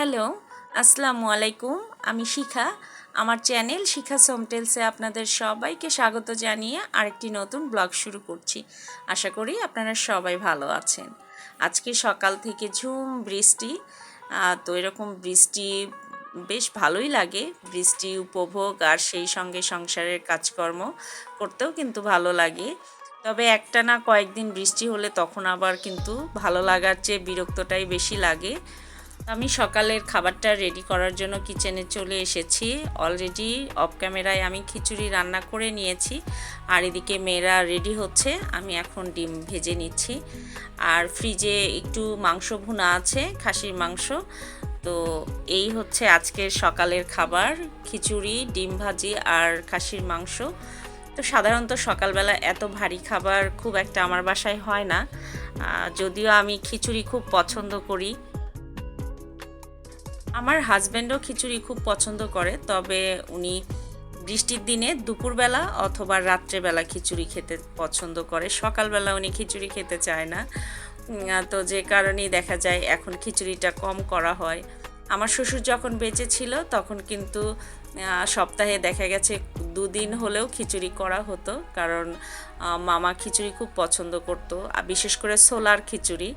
Hello, আসসালামু আলাইকুম। আমি শিখা। আমার চ্যানেল শিখা সোমটেলসে আপনাদের সবাইকে স্বাগত জানিয়ে আরেকটি নতুন ব্লগ শুরু করছি। আশা করি আপনারা সবাই ভালো আছেন। আজকে সকাল থেকে ঝুম, বৃষ্টি তো এরকম বৃষ্টি বেশ ভালোই লাগে। বৃষ্টি, উপভোগ আর সেই সঙ্গে সংসারের কাজকর্ম করতেও কিন্তু ভালো লাগে। তবে একটা না কয়েকদিন বৃষ্টি হলে তখন আবার কিন্তু ভালো লাগার চেয়ে বিরক্তটাই বেশি লাগে। আমি সকালের খাবারটা রেডি করার জন্য কিচেনে চলে এসেছি। অলরেডি অফ ক্যামেরায় আমি খিচুড়ি রান্না করে নিয়েছি। আর এদিকে মেয়েরা রেডি হচ্ছে, আমি এখন ডিম ভেজে নিচ্ছি। আর ফ্রিজে একটু মাংস ভুনা আছে, খাসির মাংস। তো এই হচ্ছে আজকের সকালের খাবার, খিচুড়ি, ডিম ভাজি আর খাসির মাংস। তো সাধারণত সকালবেলা এত ভারী খাবার খুব একটা আমার বাসায় হয় না। যদিও আমি খিচুড়ি খুব পছন্দ করি। আমার হাজব্যান্ডও খিচুড়ি খুব পছন্দ করে, তবে উনি বৃষ্টির দিনে দুপুরবেলা অথবা রাত্রেবেলা খিচুড়ি খেতে পছন্দ করে। সকালবেলা উনি খিচুড়ি খেতে চায় না। তো যে কারণেই দেখা যায় এখন খিচুড়িটা কম করা হয়। আমার শ্বশুর যখন বেঁচে ছিল তখন কিন্তু সপ্তাহে দেখা গেছে দুদিন হলেও খিচুড়ি করা হতো, কারণ মামা খিচুড়ি খুব পছন্দ করতো বিশেষ করে ছোলার খিচুড়ি।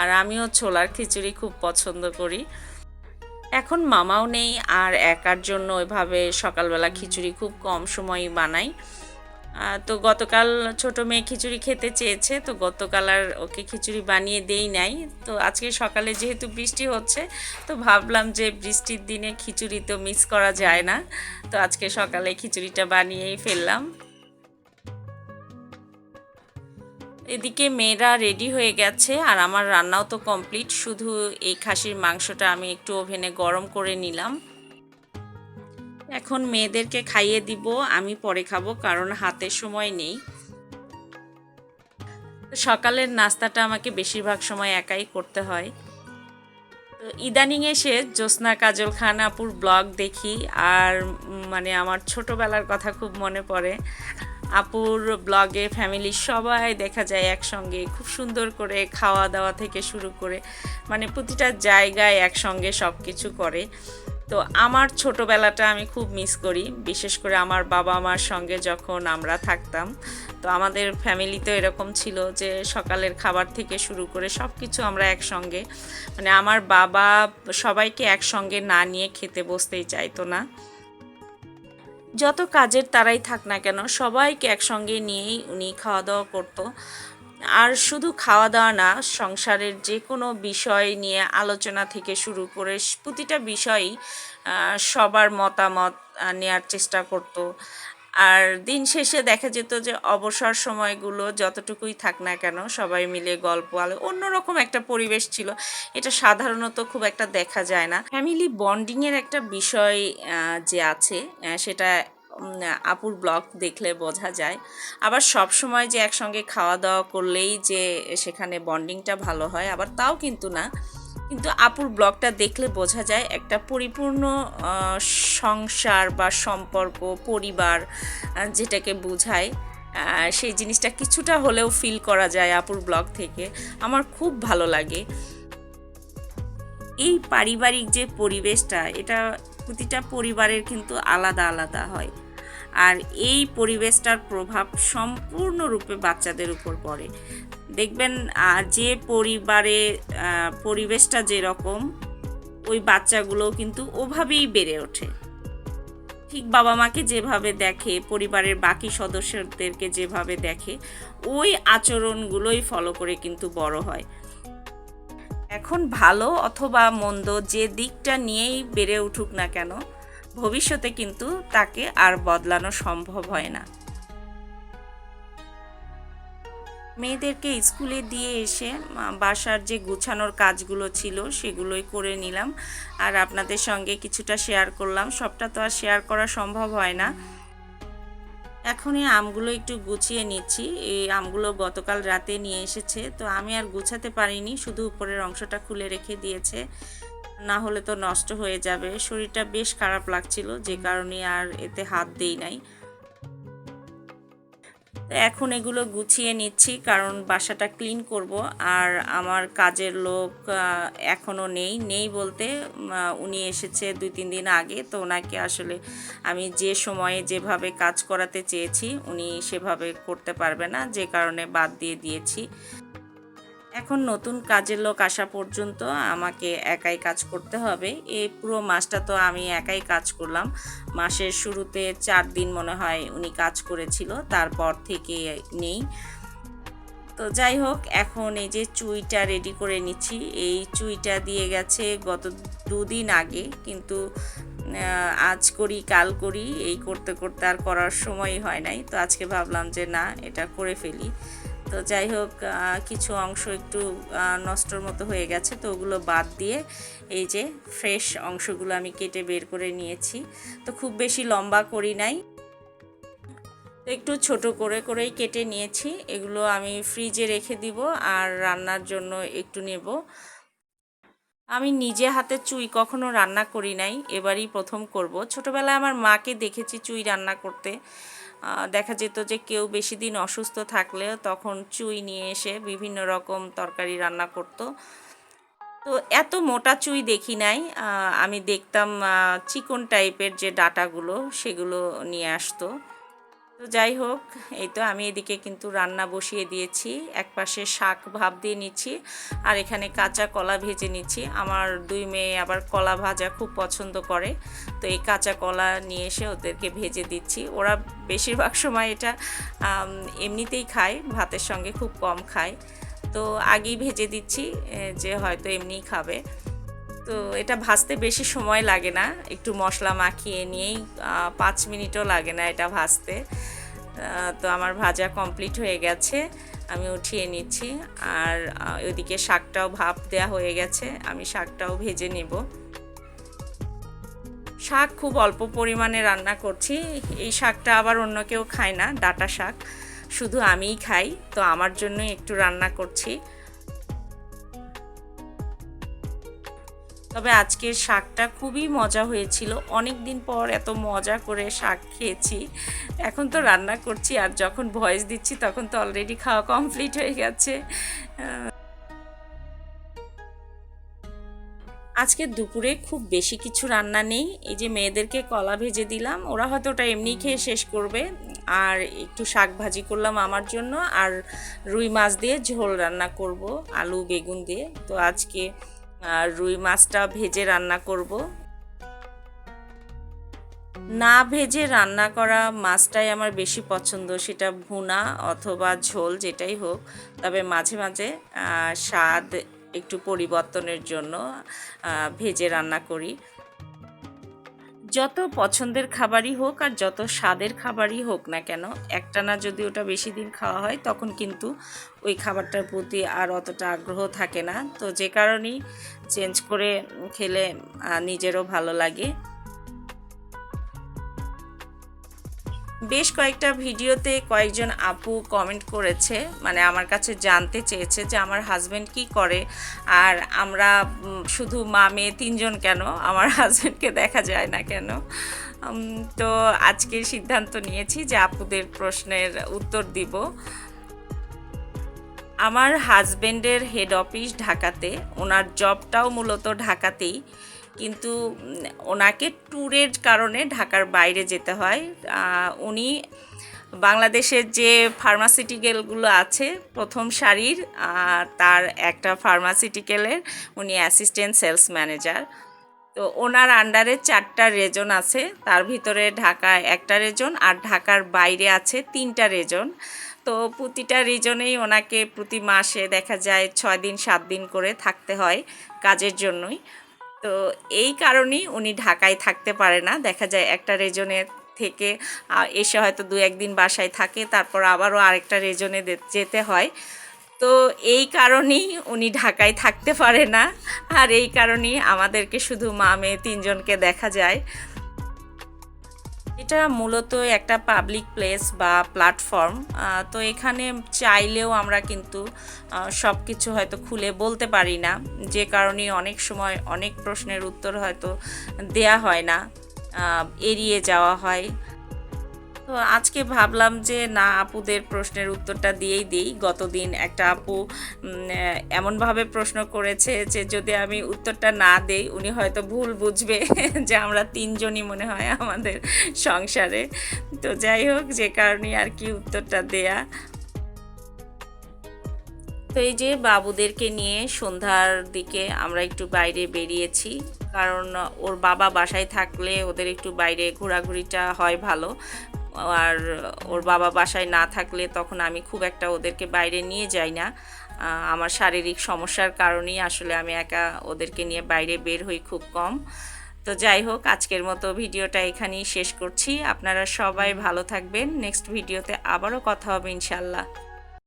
আর আমিও ছোলার খিচুড়ি খুব পছন্দ করি। এখন মামাও নেই আর একার জন্য ওইভাবে সকালবেলা খিচুড়ি খুব কম সময়ই বানাই। তো গতকাল ছোট মেয়ে খিচুড়ি খেতে চেয়েছে, তো গতকাল আর ওকে খিচুড়ি বানিয়ে দেই নাই। তো আজকে সকালে যেহেতু বৃষ্টি হচ্ছে, তো ভাবলাম যে বৃষ্টির দিনে খিচুড়ি তো মিস করা যায় না। তো আজকে সকালে খিচুড়িটা বানিয়েই ফেললাম। এদিকে মেয়েরা রেডি হয়ে গেছে আর আমার রান্নাও তো কমপ্লিট শুধু এই খাসির মাংসটা আমি একটু ওভেনে গরম করে নিলাম। এখন মেয়েদেরকে খাইয়ে দিব, আমি পরে খাব কারণ হাতে সময় নেই। সকালের নাস্তাটা আমাকে বেশিরভাগ সময় একাই করতে হয়। তো ইদানিং এসে জ্যোৎস্না, কাজল খান, আপুর ব্লগ দেখি আর মানে আমার ছোটবেলার কথা খুব মনে পড়ে। আপুর ব্লগে ফ্যামিলির সবাই দেখা যায় একসঙ্গে খুব সুন্দর করে খাওয়া দাওয়া থেকে শুরু করে মানে প্রতিটা জায়গায় একসঙ্গে সব কিছু করে। তো আমার ছোটোবেলাটা আমি খুব মিস করি, বিশেষ করে আমার বাবা মার সঙ্গে যখন আমরা থাকতাম। তো আমাদের ফ্যামিলিতে এরকম ছিল যে সকালের খাবার থেকে শুরু করে সব কিছু আমরা একসঙ্গে মানে আমার বাবা সবাইকে একসঙ্গে না নিয়ে খেতে বসতেই চাইতো না। যত কাজের তারাই থাক না কেন, সবাইকে একসঙ্গে নিয়েই উনি খাওয়া দাওয়া করতো। আর শুধু খাওয়া দাওয়া না, সংসারের যে কোনো বিষয় নিয়ে আলোচনা থেকে শুরু করে প্রতিটা বিষয়ই সবার মতামত নেয়ার চেষ্টা করতো। আর দিন শেষে দেখা যেত যে অবসর সময়গুলো যতটুকুই থাক না কেন সবাই মিলে গল্প আলো অন্যরকম একটা পরিবেশ ছিল। এটা সাধারণত খুব একটা দেখা যায় না। ফ্যামিলি বন্ডিংয়ের একটা বিষয় যে আছে সেটা আপুর ব্লগ দেখলে বোঝা যায়। আবার সব সময় যে একসঙ্গে খাওয়া দাওয়া করলেই যে সেখানে বন্ডিংটা ভালো হয়, আবার তাও কিন্তু না। কিন্তু আপুর ব্লগটা দেখলে বোঝা যায় একটা পরিপূর্ণ সংসার বা সম্পর্ক, পরিবার যেটাকে বোঝায়। সেই জিনিসটা কিছুটা হলেও ফিল করা যায় আপুর ব্লগ থেকে। আমার খুব ভালো লাগে। এই পারিবারিক যে পরিবেশটা, এটা প্রতিটা পরিবারের কিন্তু আলাদা আলাদা হয়। আর এই পরিবেশটার প্রভাব সম্পূর্ণরূপে বাচ্চাদের উপর পড়ে। দেখবেন যে পরিবারে পরিবেশটা যেরকম, ওই বাচ্চাগুলো কিন্তু ওভাবেই বেড়ে ওঠে। ঠিক বাবা মাকে যেভাবে দেখে, পরিবারের বাকি সদস্যদেরকে যেভাবে দেখে, ওই আচরণগুলোই ফলো করে কিন্তু বড় হয়। এখন ভালো অথবা মন্দ যে দিকটা নিয়েই বেড়ে উঠুক না কেন, ভবিষ্যতে কিন্তু তাকে আর বদলানো সম্ভব হয় না। মেয়েদেরকে স্কুলে দিয়ে এসে বাসার যে গুছানোর কাজগুলো ছিল সেগুলোই করে নিলাম। আর আপনাদের সঙ্গে কিছুটা শেয়ার করলাম। সবটা তো আর শেয়ার করা সম্ভব হয় না। এখন এই আমগুলো একটু গুছিয়ে নিচ্ছি। এই আমগুলো গতকাল রাতে নিয়ে এসেছে। তো আমি আর গুছাতে পারিনি, শুধু উপরের অংশটা খুলে রেখে দিয়েছে। না হলে তো নষ্ট হয়ে যাবে। শরীরটা বেশ খারাপ লাগছিল, যে কারণে আর এতে হাত দেই নাই। এখন এগুলো গুছিয়ে নিচ্ছি, কারণ বাসাটা ক্লিন করব। আর আমার কাজের লোক এখনও নেই। নেই বলতে উনি এসেছে দুই, তিন দিন আগে, তো ওনাকে আসলে আমি যে সময়ে যেভাবে কাজ করাতে চেয়েছি, উনি সেভাবে করতে পারবে না, যে কারণে বাদ দিয়ে দিয়েছি। এখন নতুন কাজের লোক আসা পর্যন্ত আমাকে একাই কাজ করতে হবে। এই পুরো মাসটা তো আমি একাই কাজ করলাম। মাসের শুরুতে চার দিন মনে হয় উনি কাজ করেছিল, তারপর থেকে নেই। তো যাই হোক, এখন এই যে চুইটা রেডি করে নিচ্ছি। এই চুইটা দিয়ে গেছে গত দুদিন আগে, কিন্তু আজ করি, কাল করি, এই করতে করতে আর করার সময় হয় নাই। তো আজকে ভাবলাম যে না, এটা করে ফেলি। তো যাই হোক কিছু অংশ একটু নষ্টর মতো হয়ে গেছে, তো ওগুলো বাদ দিয়ে এই যে ফ্রেশ অংশগুলো আমি কেটে বের করে নিয়েছি। তো খুব বেশি লম্বা করি নাই। একটু ছোট করে করেই কেটে নিয়েছি। এগুলো আমি ফ্রিজে রেখে দিব আর রান্নার জন্য একটু নেব। আমি নিজে হাতে চুই কখনো রান্না করি নাই, এবারই প্রথম করব। ছোটবেলায় আমার মাকে দেখেছি চুই রান্না করতে। দেখা যেত যে কেউ বেশি দিন অসুস্থ থাকলেও তখন চুই নিয়ে এসে বিভিন্ন রকম তরকারি রান্না করত। তো এত মোটা চুই দেখি নাই আমি দেখতাম চিকন টাইপের যে ডাটাগুলো সেগুলো নিয়ে আসতো। তো যাই হোক, এই তো আমি এদিকে কিন্তু রান্না বসিয়ে দিয়েছি। এক পাশে শাক ভাব দিয়ে নিচ্ছি আর এখানে কাঁচা কলা ভেজে নিচ্ছি। আমার দুই মেয়ে আবার কলা ভাজা খুব পছন্দ করে। তো এই কাঁচা কলা নিয়ে এসে ওদেরকে ভেজে দিচ্ছি। ওরা বেশিরভাগ সময় এটা এমনিতেই খায়, ভাতের সঙ্গে খুব কম খায়। তো আগেই ভেজে দিচ্ছি যে হয়তো এমনিই খাবে। তো এটা ভাজতে বেশি সময় লাগে না। একটু মশলা মাখিয়ে নিয়েই পাঁচ মিনিটও লাগে না এটা ভাজতে। তো আমার ভাজা কমপ্লিট হয়ে গেছে আমি উঠিয়ে নিচ্ছি। আর আহ, ওইদিকে শাকটাও ভাপ দেওয়া হয়ে গেছে আমি শাকটাও ভেজে নেব। শাক খুব অল্প পরিমাণে রান্না করছি এই শাকটা আবার অন্য কেউ খায় না ডাটা শাক। শুধু আমিই খাই তো আমার জন্য একটু রান্না করছি। তবে আজকের শাকটা খুবই মজা হয়েছিল। অনেক দিন পর এত মজা করে শাক খেয়েছি। এখন তো রান্না করছি আর যখন ভয়েস দিচ্ছি তখন তো অলরেডি খাওয়া কমপ্লিট হয়ে গেছে। আজকে দুপুরে খুব বেশি কিছু রান্না নেই। এই যে মেয়েদেরকে কলা ভেজে দিলাম, ওরা হয়তো ওটা এমনি খেয়ে শেষ করবে। আর একটু শাক ভাজি করলাম আমার জন্য, আর রুই মাছ দিয়ে ঝোল রান্না করব, আলু, বেগুন দিয়ে। তো আজকে আর রুই মাছটা ভেজে রান্না করব। না ভেজে রান্না করা মাছটাই আমার বেশি পছন্দ, সেটা ভুনা অথবা ঝোল যেটাই হোক। তবে মাঝে মাঝে স্বাদ একটু পরিবর্তনের জন্য ভেজে রান্না করি। যত পছন্দের খাবারই হোক আর যত স্বাদের খাবারই হোক না কেন একটা না যদি ওটা বেশি দিন খাওয়া হয়, তখন কিন্তু ওই খাবারটার প্রতি আর অতটা আগ্রহ থাকে না। তো যে কারণেই চেঞ্জ করে খেলে নিজেরও ভালো লাগে। বেশ কয়েকটা ভিডিওতে কয়েকজন আপু কমেন্ট করেছে মানে আমার কাছে জানতে চেয়েছে যে আমার হাজব্যান্ড কি করে, আর আমরা শুধু মা মেয়ে তিনজন কেন? আমার হাজব্যান্ডকে দেখা যায় না কেন? তো আজকের সিদ্ধান্ত নিয়েছি যে আপুদের প্রশ্নের উত্তর দিব। আমার হাজব্যান্ডের হেড অফিস ঢাকাতে, ওনার জবটাও মূলত ঢাকাতেই। কিন্তু ওনাকে ট্যুরের কারণে ঢাকার বাইরে যেতে হয়। উনি বাংলাদেশের যে ফার্মাসিউটিক্যালগুলো আছে, প্রথম সারির তার একটা ফার্মাসিউটিক্যালের উনি অ্যাসিস্ট্যান্ট সেলস ম্যানেজার। তো ওনার আন্ডারে চারটা রেজন আছে, তার ভিতরে ঢাকায় একটা রেজন আর ঢাকার বাইরে আছে তিনটা রেজন। তো প্রতিটা রিজনেই ওনাকে প্রতি মাসে দেখা যায় ছয় দিন, সাত দিন করে থাকতে হয় কাজের জন্যই। তো এই কারণেই উনি ঢাকায় থাকতে পারে না। দেখা যায় একটা রেজনে থেকে এসে হয়তো দু একদিন বাসায় থাকে, তারপর আবারও আরেকটা রেজনে যেতে হয়। তো এই কারণেই উনি ঢাকায় থাকতে পারে না। আর এই কারণেই আমাদেরকে শুধু মা মেয়ে তিনজনকে দেখা যায়। এটা মূলত একটা পাবলিক প্লেস বা প্ল্যাটফর্ম তো এখানে চাইলেও আমরা কিন্তু সব কিছু হয়তো খুলে বলতে পারি না। যে কারণে অনেক সময় অনেক প্রশ্নের উত্তর হয়তো দেয়া হয় না এড়িয়ে যাওয়া হয়। তো আজকে ভাবলাম যে না, আপুদের প্রশ্নের উত্তরটা দিয়েই দিই। গতদিন একটা আপু এমনভাবে প্রশ্ন করেছে যে যদি আমি উত্তরটা না দেই, উনি হয়তো ভুল বুঝবে যে আমরা তিনজনই মনে হয় আমাদের সংসারে। তো যাই হোক, যে কারণে আর কি উত্তরটা দেয়া। তো এই যে বাবুদেরকে নিয়ে সন্ধ্যার দিকে আমরা একটু বাইরে বেরিয়েছি, কারণ ওর বাবা বাসায় থাকলে ওদের একটু বাইরে ঘোরাঘুরিটা হয় ভালো। আর ওর বাবা বাসায় না থাকলে তখন আমি খুব একটা ওদেরকে বাইরে নিয়ে যাই না। আমার শারীরিক সমস্যার কারণেই আসলে আমি একা ওদেরকে নিয়ে বাইরে বের হই খুব কম। তো যাই হোক, আজকের মতো ভিডিওটা এখানেই শেষ করছি। আপনারা সবাই ভালো থাকবেন। নেক্সট ভিডিওতে আবারও কথা হবে ইনশাল্লাহ।